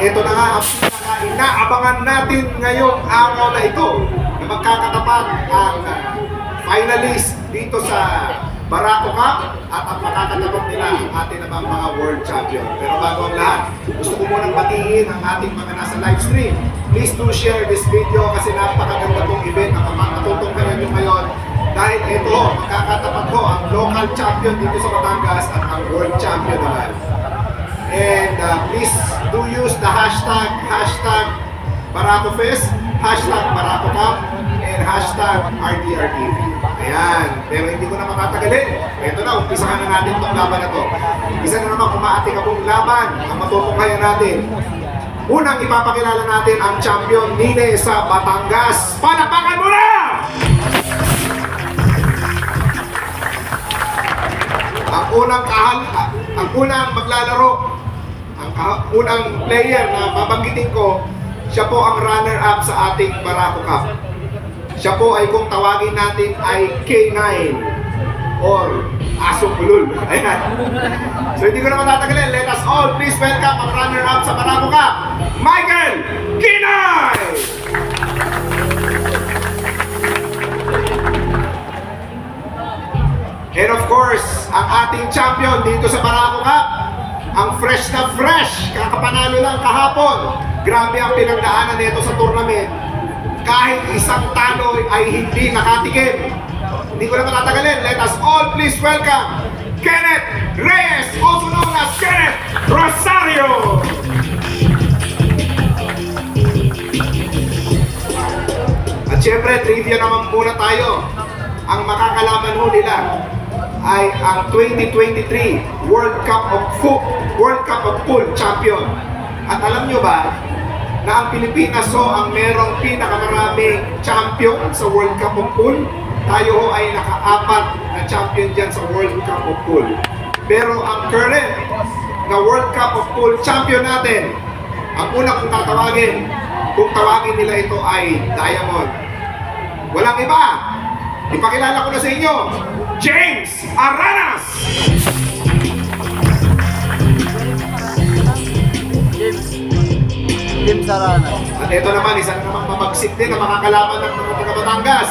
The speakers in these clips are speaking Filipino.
ito na nga ang pinaka-inaabangan natin ngayong araw na ito na magkakatapat ang finalist dito sa Barako Cup at ang makakatapat nila ang ating namang mga world champion. Pero bago ang lahat, gusto ko munang batiin ang ating mga nasa live stream. Please do share this video kasi napakaganda pong event na matutungkayan nyo ngayon dahil ito, magkakatapat ko ang local champion dito sa Batangas at ang world champion naman. And uh, please do use the hashtag, hashtag BaracoFest, hashtag BaracoCup, and hashtag RDRTV. Ayan. Pero hindi ko na matatagalin. Ito na, umpisahan na natin itong laban na to. Isa na naman kumaati ka pong laban ang matutungkayan natin. Unang ipapakilala natin ang champion Nine sa Batangas. Palapakan mo na! Ang unang kahal, ang unang maglalaro, ang unang player na babanggitin ko, siya po ang runner-up sa ating Barako Cup. Siya po ay kung tawagin natin ay K9 or Aso Pulul. Ayan. So hindi ko na matatagalin. Let us all please welcome ang runner-up sa Barako Cup, Michael Kinay! And of course, ang ating champion dito sa Barako Cup, ang fresh na fresh, kakapanalo lang kahapon. Grabe ang pinagdaanan nito sa tournament. Kahit isang talo ay hindi nakatikim. Hindi ko na matatagalin. Let us all please welcome Kenneth Reyes, also known as Kenneth Rosario. At syempre, trivia naman muna tayo. Ang makakalaman ho nila ay ang 2023 World Cup of Foot, World Cup of Pool Champion. At alam nyo ba na ang Pilipinas ho ang merong pinakamaraming champion sa World Cup of Pool? Tayo ho ay nakaapat na champion dyan sa World Cup of Pool. Pero ang current na World Cup of Pool champion natin, ang una kong tatawagin, kung tawagin nila ito ay Diamond. Walang iba. Ipakilala ko na sa inyo, James Aranas! James. James. At ito naman, isa na namang mamagsik din na makakalaban ng mga taga Batangas.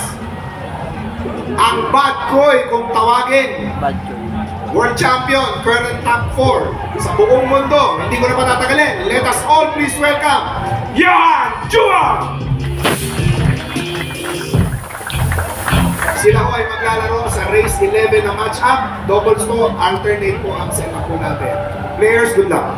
Ang Bad Koy, kung tawagin, Bad choice. World Champion, current top 4 sa buong mundo. Hindi ko na patatagalin. Let us all please welcome Johan Maglalaro sa race 11 na match-up. Doubles po, alternate po ang setup po natin. Players, good luck.